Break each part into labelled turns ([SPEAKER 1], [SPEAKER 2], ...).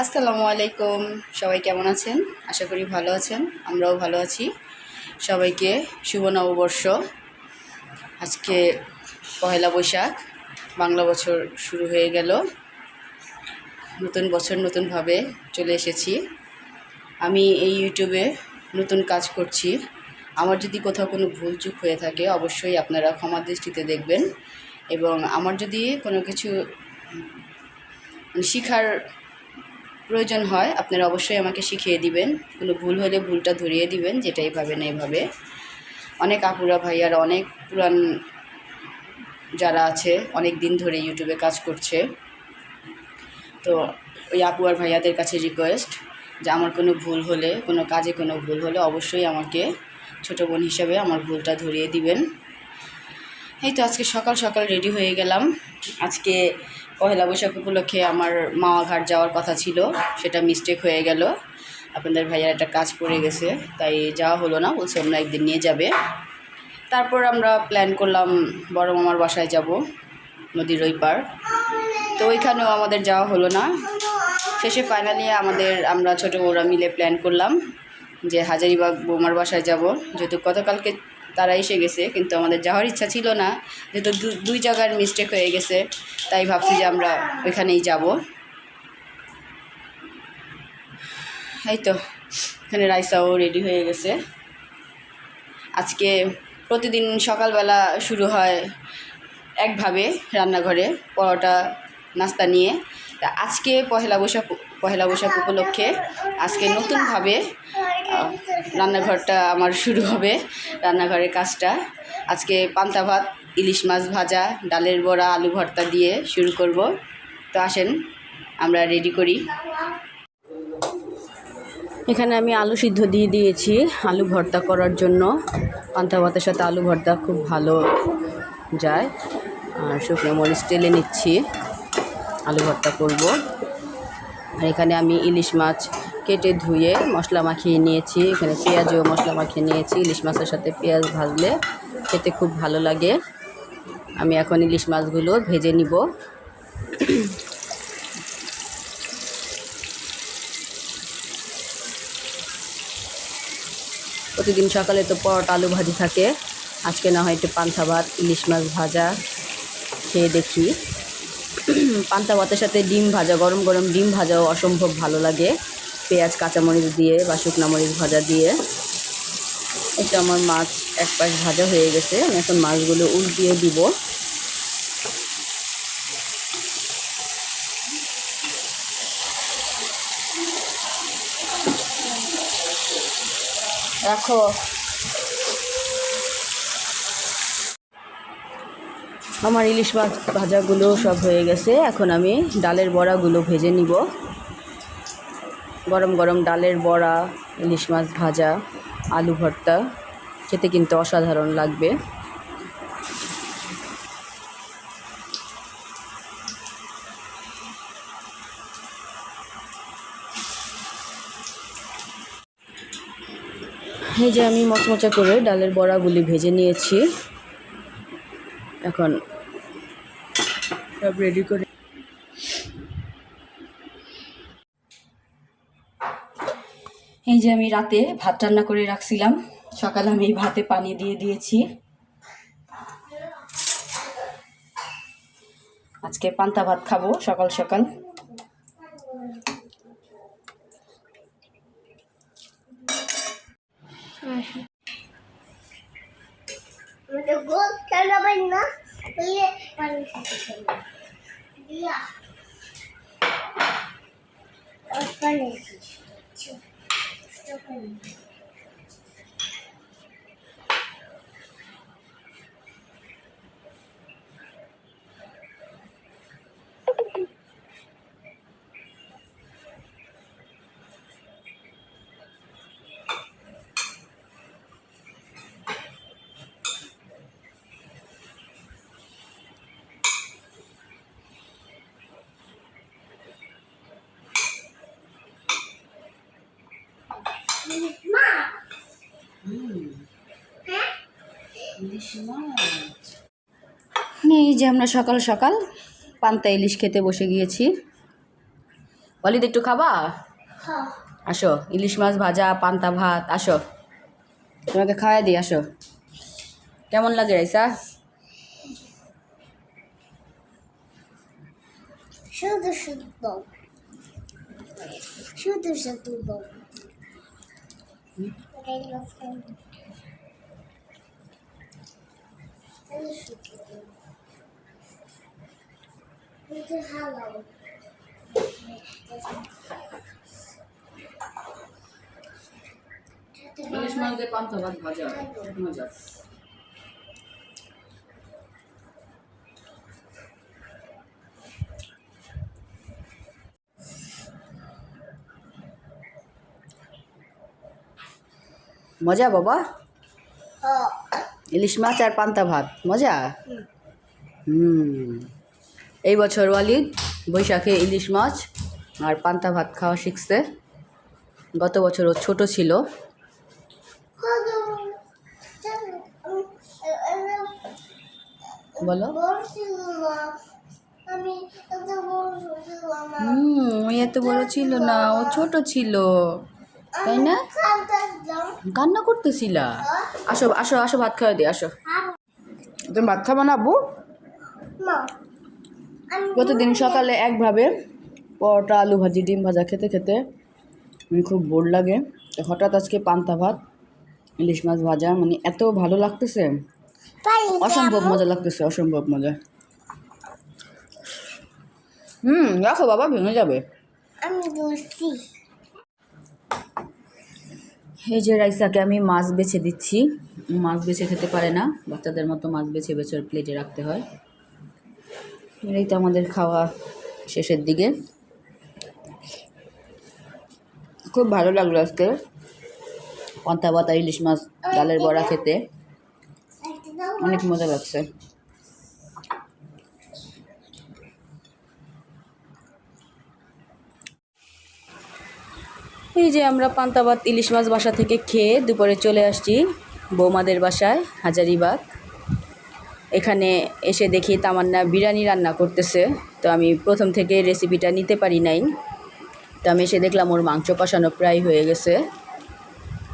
[SPEAKER 1] আসসালামু আলাইকুম। সবাই কেমন আছেন? আশা করি ভালো আছেন। আমরাও ভালো আছি। সবাইকে শুভ নববর্ষ। আজকে পহেলা বৈশাখ। বাংলা বছর শুরু হয়ে গেল। নতুন বছর নতুনভাবে চলে এসেছি। আমি এই ইউটিউবে নতুন কাজ করছি। আমার যদি কোথাও কোনো ভুল চুক হয়ে থাকে, অবশ্যই আপনারা ক্ষমা দৃষ্টিতে দেখবেন। এবং আমার যদি কোনো কিছু শেখার প্রয়োজন হয়, আপনারা অবশ্যই আমাকে শিখিয়ে দিবেন। কোনো ভুল হলে ভুলটা ধরিয়ে দিবেন যেটা এইভাবে না এইভাবে। অনেক আপুরা ভাইয়ারা, অনেক পুরান যারা আছে, অনেক দিন ধরে ইউটিউবে কাজ করছে। তো ওই আপু আর ভাইয়াদের কাছে রিকোয়েস্ট যে আমার কোনো ভুল হলে, কোনো কাজে কোনো ভুল হলে অবশ্যই আমাকে ছোটো বোন হিসাবে আমার ভুলটা ধরিয়ে দিবেন। এই তো আজকে সকাল সকাল রেডি হয়ে গেলাম। আজকে পহেলা বৈশাখ উপলক্ষে আমার মামা ঘাট যাওয়ার কথা ছিল, সেটা মিস্টেক হয়ে গেল। আপনাদের ভাইয়ার একটা কাজ পড়ে গেছে, তাই যাওয়া হলো না, বলছে অন্য একদিন নিয়ে যাবে। তারপর আমরা প্ল্যান করলাম বড় মামার বাসায় যাব, নদীর ওই পার তো ওইখানেও আমাদের যাওয়া হলো না। শেষে ফাইনালি আমাদের, আমরা ছোটো বউরা মিলে প্ল্যান করলাম যে হাজারিবাগ বৌমার বাসায় যাব, যেহেতু গতকালকে তারা এসে গেছে, কিন্তু আমাদের যাওয়ার ইচ্ছা ছিল না, যেহেতু দুই জায়গার মিস্টেক হয়ে গেছে, তাই ভাবছি যে আমরা ওইখানেই যাব। এই তো, এখানে রাইসাও রেডি হয়ে গেছে। আজকে প্রতিদিন সকালবেলা শুরু হয় একভাবে রান্নাঘরে, পরোটা, নাস্তা নিয়ে। আজকে পহেলা বৈশাখ পহেলা বৈশাখ উপলক্ষে আজকে নতুনভাবে রান্নাঘরটা আমার শুরু হবে, রান্নাঘরের কাজটা। আজকে পান্তা ভাত, ইলিশ মাছ ভাজা, ডালের বড়া, আলু ভর্তা দিয়ে শুরু করব। তো আসেন, আমরা রেডি করি। এখানে আমি আলু সিদ্ধ দিয়ে দিয়েছি আলু ভর্তা করার জন্য। পান্তা ভাতের সাথে আলু ভর্তা খুব ভালো যায়। আর শুকনো মরিচ টেলে নিচ্ছি। আলু ভর্তা করব। আর এখানে আমি ইলিশ মাছ কেটে ধুয়ে মশলা মাখিয়ে নিয়েছি। এখানে পেঁয়াজও মশলা মাখিয়ে নিয়েছি। ইলিশ মাছের সাথে পেঁয়াজ ভাজলে খেতে খুব ভালো লাগে। আমি এখন ইলিশ মাছগুলো ভেজে নিব। প্রতিদিন সকালে তো পরোটা, আলু ভাজি থাকে। আজকে না হয় একটু পান্থা ভাত, ইলিশ মাছ ভাজা। খেয়ে দেখি। পান্তা ভাতের সাথে ডিম ভাজা, গরম গরম ডিম ভাজাও অসম্ভব ভালো লাগে। পেঁয়াজ, কাঁচামরিচ দিয়ে বা শুকনা মরিচ ভাজা দিয়ে। এটা আমার মাছ এক পাশ ভাজা হয়ে গেছে, আমি এখন মাছগুলো উল্টিয়ে দিব। রাখো। আমার ইলিশ মাছ ভাজাগুলো সব হয়ে গেছে। এখন আমি ডালের বড়াগুলো ভেজে নিব। গরম গরম ডালের বড়া, ইলিশ মাছ ভাজা, আলু ভর্তা, খেতে কিন্তু অসাধারণ লাগবে। এই যে আমি মচমচা করে ডালের বড়াগুলি ভেজে নিয়েছি। এখন সব রেডি করে এই যে আমি রাতে ভাত রান্না করে রাখছিলাম, সকালে আমি এই ভাতে পানি দিয়ে দিয়েছি। আজকে পান্তা ভাত খাব সকাল সকাল
[SPEAKER 2] আমাদের গোল খেলাবেন না বললে পানি খেতে খেলবে। দিয়া ওর পানি ছো, ছো পানি।
[SPEAKER 1] এই যে আমরা সকাল সকাল পান্তা ইলিশ খেতে বসে গিয়েছি। ওয়ালিদ একটু খাবা?
[SPEAKER 2] হ্যাঁ।
[SPEAKER 1] আসো ইলিশ মাছ ভাজা পান্তা ভাত আসো। তোমাকে খাওয়াই দিই আসো। কেমন লাগে রাইসা?
[SPEAKER 2] শুধু শুধু শুধু শুধু বউ এটাই লক্ষণ শুধু শুধু বউ শুধু হালাও
[SPEAKER 1] ইলিশ মাছ দিয়ে পান্তা ভাত ভাজা মজা। মজা বাবা?
[SPEAKER 2] হ্যাঁ।
[SPEAKER 1] ইলিশ মাছ আর পান্তা ভাত মজা? হুম। এই বছর ওয়ালিদ বৈশাখে ইলিশ মাছ আর পান্তা ভাত খাওয়া শিখছে। গত বছর ও ছোট ছিল। বলো। হুম এত বড় ছিল না ও ছোট ছিল। তাই না? কান্না করতেছিলা? আসো আসো আসো ভাত খাওয়া দিয়ে আসো। তুমি ভাত খাবা না আব্বু?
[SPEAKER 2] মা,
[SPEAKER 1] প্রতিদিন সকালে একভাবে পরোটা আলু ভাজি ডিম ভাজা খেতে খেতে আমি খুব বোর লাগে। হঠাৎ আজকে পান্তা ভাত ইলিশ মাছ ভাজা মানে এত ভালো লাগতেছে। অসম্ভব মজা লাগতেছে অসম্ভব মজা। হুম রাখো বাবা ভেঙে যাবে।
[SPEAKER 2] আমি
[SPEAKER 1] এই যে রাইসাকে আমি মাছ বেছে দিচ্ছি। মাছ বেছে খেতে পারে না। বাচ্চাদের মতো মাছ বেছে বেছে প্লেটে রাখতে হয়। এই তো আমাদের খাওয়া শেষের দিকে। খুব ভালো লাগল আজকে। পান্তা পাতা ইলিশ মাছ, ডালের বড়া খেতে। অনেক মজা লাগছে। এই যে আমরা পান্তা ভাত ইলিশ মাছ বাসা থেকে খেয়ে দুপুরে চলে আসছি বৌমাদের বাসায়, হাজারিবাগ। এখানে এসে দেখি তামান্না বিরিয়ানি রান্না করতেছে। তো আমি প্রথম থেকে রেসিপিটা নিতে পারি নাই। তো আমি এসে দেখলাম ওর মাংস কষানো প্রায় হয়ে গেছে।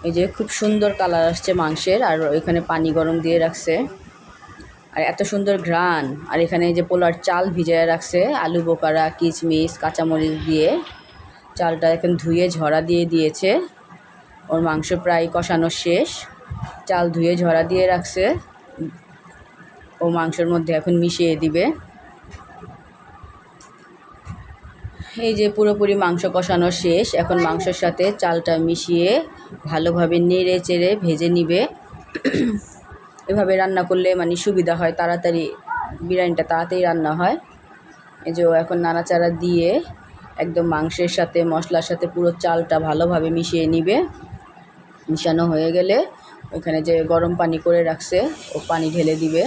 [SPEAKER 1] এই যে খুব সুন্দর কালার আসছে মাংসের আর এখানে পানি গরম দিয়ে রাখছে। আর এত সুন্দর ঘ্রাণ। আর এখানে যে পোলার চাল ভিজিয়ে রাখছে, আলু বোকারা কিচমিচ কাঁচামরিচ দিয়ে। চালটা এখন ধুয়ে ঝরা দিয়ে দিয়েছে। ওর মাংস প্রায় কষানো শেষ। চাল ধুয়ে ঝরা দিয়ে রাখছে। ও মাংসের মধ্যে এখন মিশিয়ে দিবে। এই যে পুরোপুরি মাংস কষানো শেষ, এখন মাংসের সাথে চালটা মিশিয়ে ভালোভাবে নেড়ে চেড়ে ভেজে নিবে। এভাবে রান্না করলে মানে সুবিধা হয়, তাড়াতাড়ি বিরিয়ানিটা তাড়াতাড়ি রান্না হয়। এই যে ও এখন নাড়াচাড়া দিয়ে একদম মাংসের সাথে, মশলার সাথে পুরো চালটা ভালোভাবে মিশিয়ে নিবে। মিশানো হয়ে গেলে ওখানে যে গরম পানি করে রাখছে, ও পানি ঢেলে দিবে।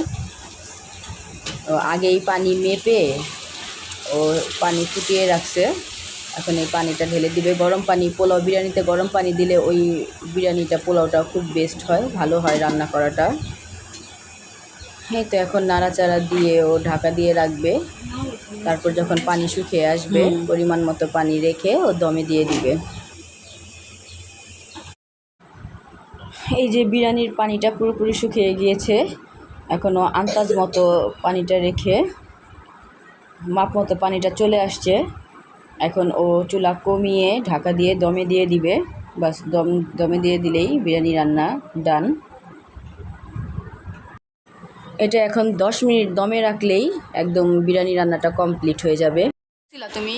[SPEAKER 1] আগেই পানি মেপে ও পানি ফুটিয়ে রাখছে। এখন এই পানিটা ঢেলে দিবে। গরম পানি, পোলাও বিরিয়ানিতে গরম পানি দিলে ওই বিরিয়ানিটা, পোলাওটা খুব বেস্ট হয়, ভালো হয় রান্না করাটা। হ্যাঁ তো এখন নাড়াচাড়া দিয়ে ও ঢাকা দিয়ে রাখবে। তারপর যখন পানি শুকিয়ে আসবে পরিমাণ মতো পানি রেখে ও দমে দিয়ে দিবে। এই যে বিরিয়ানির পানিটা পুরোপুরি শুকিয়ে গিয়েছে এখনও আন্দাজ মতো পানিটা রেখে মাপ মতো পানিটা চলে আসছে। এখন ও চুলা কমিয়ে ঢাকা দিয়ে দমে দিয়ে দিবে। বাস দম দমে দিয়ে দিলেই বিরিয়ানি রান্না ডান। এটা এখন দশ মিনিট দমে রাখলেই একদম বিরিয়ানি রান্নাটা কমপ্লিট হয়ে যাবে। তুমি?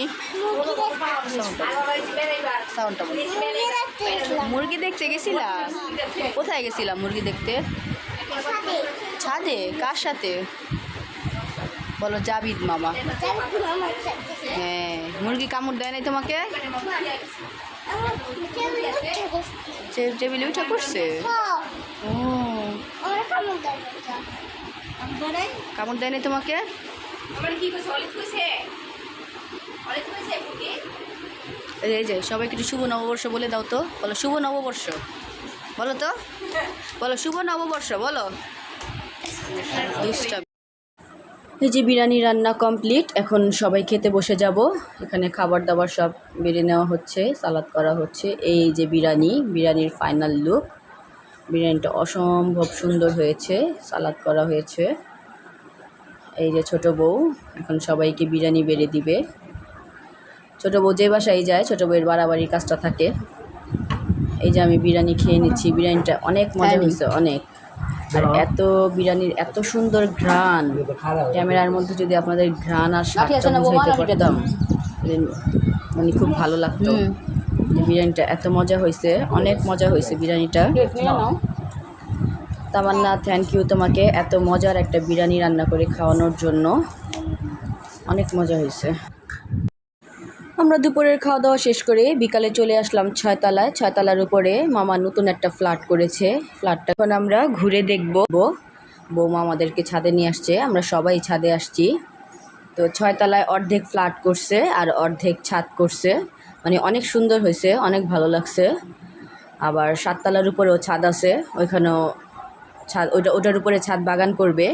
[SPEAKER 1] মুরগি দেখতে গেছিলা? কোথায় গেছিলা মুরগি দেখতে? ছাদে? কার সাথে? বলো জাবিদ মামা। হ্যাঁ মুরগি কামড় দেয় নাই তোমাকে? টেবিলে উঠে করছে ও। কামড় দেয় নাই? তোমাকে? এই যে- সবাইকে একটু শুভ নববর্ষ বলে দাও তো। বলো শুভ নববর্ষ। বলো তো? বলো শুভ নববর্ষ বলো। এই যে বিরিয়ানি রান্না কমপ্লিট এখন সবাই খেতে বসে যাব। এখানে খাবার দাবার সব বেড়ে নেওয়া হচ্ছে সালাদ করা হচ্ছে। এই যে বিরিয়ানি বিরিয়ানির ফাইনাল লুক। বিরিয়ানিটা অসম্ভব সুন্দর হয়েছে সালাদ করা হয়েছে। এই যে ছোট বউ এখন সবাইকে বিরিয়ানি বেড়ে দিবে। ছোট বউ যে বাসায় যায় ছোট বউয়ের বাড়াবাড়ির কাজটা থাকে। এই যে আমি বিরিয়ানি খেয়ে নিচ্ছি বিরিয়ানিটা অনেক মজা হয়েছে অনেক। আর এত বিরিয়ানির এত সুন্দর ঘ্রাণ। ক্যামেরার মধ্যে যদি আপনাদের ঘ্রাণ আর স্বাদটা বুঝাইতে পারতাম মানে খুব ভালো লাগতো। বিরিয়ানিটা, এত মজা হয়েছে, অনেক মজা হয়েছে বিরিয়ানিটা। তামান্না থ্যাংক ইউ তোমাকে এত মজার একটা বিরিয়ানি রান্না করে খাওয়ানোর জন্য। অনেক মজা হয়েছে। আমরা দুপুরের খাওয়া দাওয়া শেষ করে বিকালে চলে আসলাম ছয়তলায়। ছয়তলার উপরে মামা নতুন একটা ফ্ল্যাট করেছে। ফ্ল্যাটটা এখন আমরা ঘুরে দেখব। বৌমা আমাদেরকে ছাদে নিয়ে আসছে। আমরা সবাই ছাদে আসছি। তো ছয়তলায় অর্ধেক ফ্ল্যাট করছে আর অর্ধেক ছাদ করছে। মানে অনেক সুন্দর হয়েছে, অনেক ভালো লাগছে। আবার সাততলার উপরেও ছাদ আছে, ওইখানেও ছাদ, ওইটা, ওটার উপরে ছাদ বাগান করবে।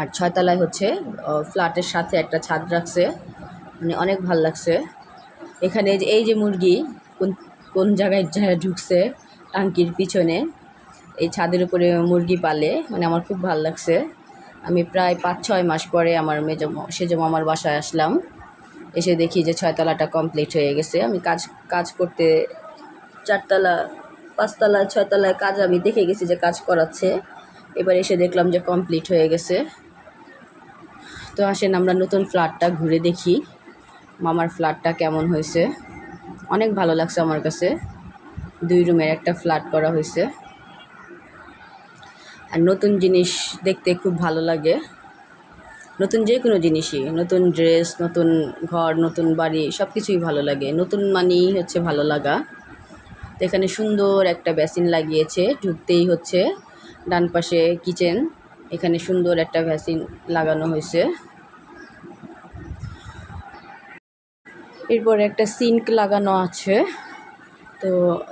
[SPEAKER 1] আর ছয়তলায় হচ্ছে ফ্ল্যাটের সাথে একটা ছাদ রাখছে। মানে অনেক ভালো লাগছে। এখানে যে, এই যে মুরগি, কোন কোন জায়গায় ঢুকছে, টাঙ্কির পিছনে, এই ছাদের উপরে মুরগি পালে মানে আমার খুব ভালো লাগছে। আমি প্রায় পাঁচ ছয় মাস পরে আমার মেজ সেজ মামার বাসায় আসলাম। এসে দেখি যে ছয়তলাটা কমপ্লিট হয়ে গেছে। আমি কাজ কাজ করতে চারতলা, পাঁচতলা, ছয়তলায় কাজ আমি দেখে গেছি যে কাজ করাচ্ছে। এবার এসে দেখলাম যে কমপ্লিট হয়ে গেছে। তো আসেন আমরা নতুন ফ্ল্যাটটা ঘুরে দেখি। মামার ফ্ল্যাটটা কেমন হয়েছে? অনেক ভালো লাগছে আমার কাছে। দুই রুমের একটা ফ্ল্যাট করা হয়েছে। আর নতুন জিনিস দেখতে খুব ভালো লাগে। নতুন যে কোনো জিনিসই, নতুন ড্রেস নতুন ঘর, নতুন বাড়ি সব কিছুই ভালো লাগে। নতুন মানেই হচ্ছে ভালো লাগা। এখানে সুন্দর একটা বেসিন লাগিয়েছে, ঢুকতেই হচ্ছে। ডান পাশে কিচেন এখানে সুন্দর একটা ভ্যাসিন লাগানো হয়েছে। এরপর একটা সিঙ্ক লাগানো আছে। তো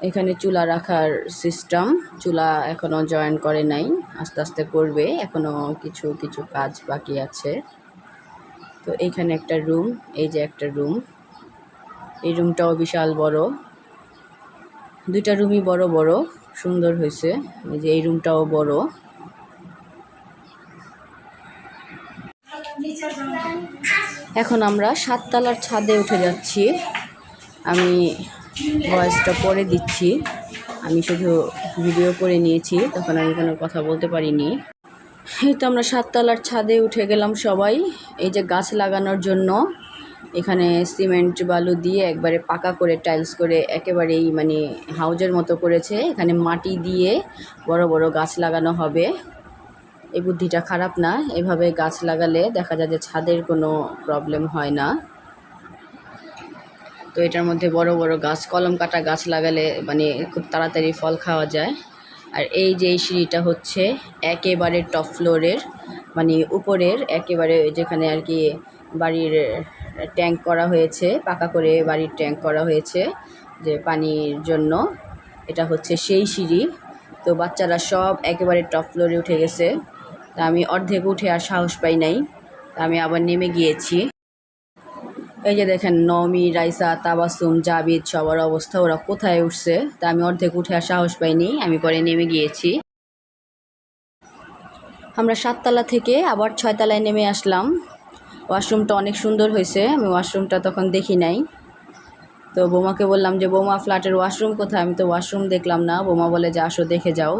[SPEAKER 1] এখানে চুলা রাখার সিস্টেম চুলা এখনও জয়েন করে নাই, আস্তে আস্তে করবে এখনও কিছু কিছু কাজ বাকি আছে। তো এইখানে একটা রুম এই যে একটা রুম এই রুমটাও বিশাল বড়। দুইটা রুমই বড় বড়, সুন্দর হয়েছে, এই যে এই রুমটাও বড়। এখন আমরা সাততলার ছাদে উঠে যাচ্ছি। আমি ভয়েসটা পরে দিচ্ছি। আমি শুধু ভিডিও করে নিয়েছি, তখন আমি কোনো কথা বলতে পারিনি। এই তো আমরা সাততলার ছাদে উঠে গেলাম সবাই। এই যে গাছ লাগানোর জন্য এখানে সিমেন্ট, বালু দিয়ে একবারে পাকা করে টাইলস করে একেবারেই মানে হাউজের মতো করেছে। এখানে মাটি দিয়ে বড় বড় গাছ লাগানো হবে। এই বুদ্ধিটা খারাপ না। এভাবে গাছ লাগালে দেখা যায় যে ছাদের কোনো প্রবলেম হয় না। তো এটার মধ্যে বড় বড় গাছ, কলম কাটা গাছ লাগালে মানে খুব তাড়াতাড়ি ফল খাওয়া যায়। আর এই যে এই সিঁড়িটা হচ্ছে একেবারে টপ ফ্লোরের মানে উপরের একেবারে যেখানে আর কি বাড়ির ট্যাঙ্ক করা হয়েছে, পাকা করে বাড়ির ট্যাঙ্ক করা হয়েছে যে পানির জন্য। এটা হচ্ছে সেই সিঁড়ি। তো বাচ্চারা সব একেবারে টপ ফ্লোরে উঠে গেছে। তা আমি অর্ধেক উঠে আর সাহস পাই নাই। তা আমি আবার নেমে গিয়েছি। এই যে দেখেন, নমি, রাইসা তাবাসুম জাবিদ, সবার অবস্থা, ওরা কোথায় উঠছে? তা আমি অর্ধেক উঠে আর সাহস পাইনি, আমি পরে নেমে গিয়েছি। আমরা সাততলা থেকে আবার ছয়তলায় নেমে আসলাম। ওয়াশরুমটা অনেক সুন্দর হয়েছে, আমি ওয়াশরুমটা তখন দেখি নাই। তো বোমাকে বললাম যে, বোমা, ফ্ল্যাটের ওয়াশরুম কোথায়? আমি তো ওয়াশরুম দেখলাম না, বোমা বলে, যে, আসো, দেখে যাও।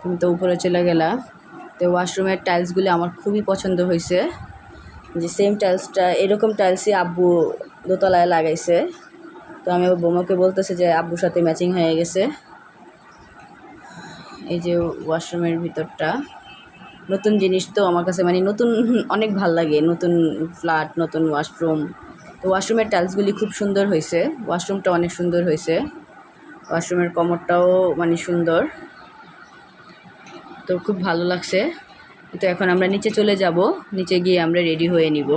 [SPEAKER 1] তুমি তো উপরে চলে গেলা। তো ওয়াশরুমের টাইলসগুলি আমার খুবই পছন্দ হয়েছে। যে সেম টাইলসটা এরকম টাইলসই আব্বু দোতলায় লাগাইছে। তো আমি বৌমাকে বলতেছে যে, আব্বুর সাথে ম্যাচিং হয়ে গেছে। এই যে ওয়াশরুমের ভিতরটা। নতুন জিনিস তো আমার কাছে মানে নতুন, অনেক ভালো লাগে। নতুন ফ্ল্যাট নতুন ওয়াশরুম তো ওয়াশরুমের টাইলসগুলি খুব সুন্দর হয়েছে। ওয়াশরুমটা অনেক সুন্দর হয়েছে। ওয়াশরুমের কমরটাও মানে সুন্দর। তো খুব ভালো লাগছে। তো এখন আমরা নিচে চলে যাব। নিচে গিয়ে আমরা রেডি হয়ে নিব।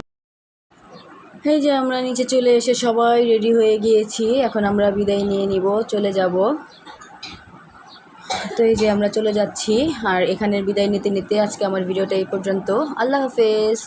[SPEAKER 1] এই যে আমরা নিচে চলে এসে সবাই রেডি হয়ে গিয়েছি। এখন আমরা বিদায় নিয়ে নিব, চলে যাব। তো এই যে আমরা চলে যাচ্ছি। আর এখানের বিদায় নিতে নিতে আজকে আমার ভিডিওটা এই পর্যন্ত। আল্লাহ হাফেজ।